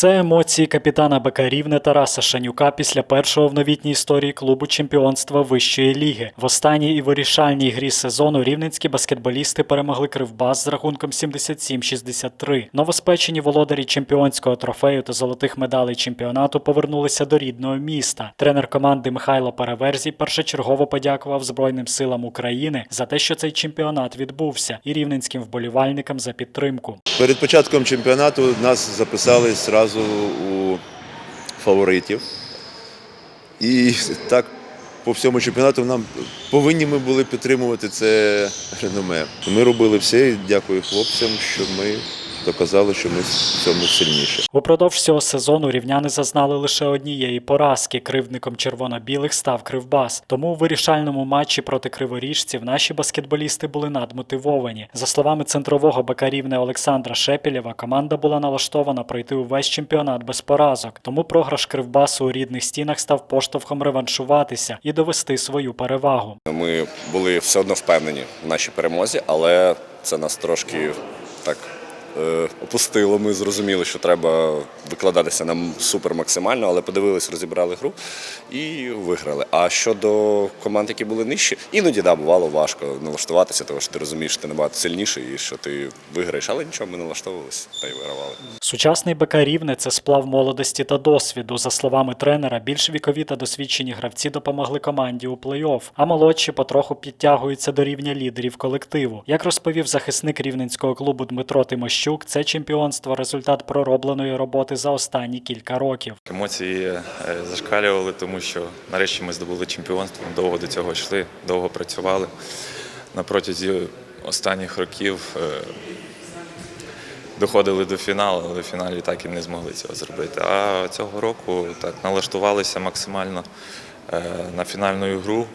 Це емоції капітана БК Тараса Шанюка після першого в новітній історії клубу чемпіонства вищої ліги. В останній і вирішальній грі сезону рівненські баскетболісти перемогли Кривбас з рахунком 77-63. Новоспечені володарі чемпіонського трофею та золотих медалей чемпіонату повернулися до рідного міста. Тренер команди Михайло Переверзій першочергово подякував Збройним силам України за те, що цей чемпіонат відбувся, і рівненським вболівальникам за підтримку. Перед початком чемпіонату нас записали зразу у фаворитів. І так по всьому чемпіонату нам повинні ми були підтримувати це реноме. Ми робили все і дякую хлопцям, що ми доказали, що ми в цьому сильніші. Упродовж цього сезону рівняни зазнали лише однієї поразки. Кривдником червоно-білих став Кривбас. Тому у вирішальному матчі проти криворіжців наші баскетболісти були надмотивовані. За словами центрового бакарівне Олександра Шепілєва, команда була налаштована пройти увесь чемпіонат без поразок. Тому програш Кривбасу у рідних стінах став поштовхом реваншуватися і довести свою перевагу. Ми були все одно впевнені в нашій перемозі, але це нас трошки так опустило. Ми зрозуміли, що треба викладатися нам супер максимально, але подивились, розібрали гру і виграли. А щодо команд, які були нижчі, іноді да, бувало важко налаштуватися, тому що ти розумієш, що ти набагато сильніший і що ти виграєш, але нічого, ми налаштовувалися та й вигравали. Сучасний БК Рівне – це сплав молодості та досвіду. За словами тренера, більш вікові та досвідчені гравці допомогли команді у плей-офф, а молодші потроху підтягуються до рівня лідерів колективу. Як розповів захисник рівненського клубу Дмитро Тимощук, це чемпіонство результат проробленої роботи за останні кілька років. Емоції е, зашкалювали, тому що нарешті ми здобули чемпіонство. Довго до цього йшли, довго працювали. На протязі останніх років е, доходили до фіналу, але в фіналі так і не змогли цього зробити. А цього року так налаштувалися максимально е, на фінальну гру,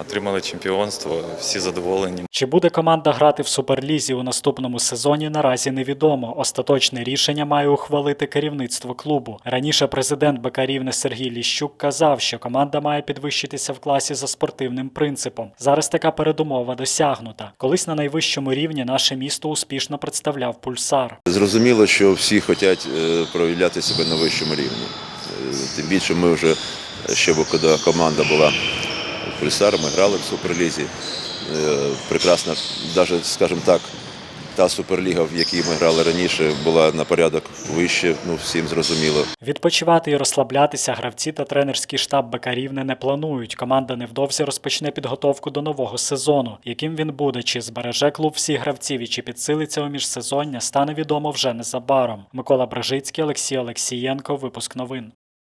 отримали чемпіонство, всі задоволені. Чи буде команда грати в суперлізі у наступному сезоні, наразі невідомо. Остаточне рішення має ухвалити керівництво клубу. Раніше президент БК Рівне Сергій Ліщук казав, що команда має підвищитися в класі за спортивним принципом. Зараз така передумова досягнута. Колись на найвищому рівні наше місто успішно представляв пульсар. Зрозуміло, що всі хочуть е, проявляти себе на вищому рівні. Е, Тим більше ми вже ще коли команда була в Пульсар, ми грали в Суперлізі. Е, Прекрасно, навіть, скажімо так, та суперліга, в якій ми грали раніше, була на порядок вище, ну всім зрозуміло. Відпочивати і розслаблятися гравці та тренерський штаб БК не планують. Команда невдовзі розпочне підготовку до нового сезону. Яким він буде, чи збереже клуб всіх гравців і чи підсилиться у міжсезоння, стане відомо вже незабаром. Микола Бражицький, Олексій Олексієнко. Випуск новин.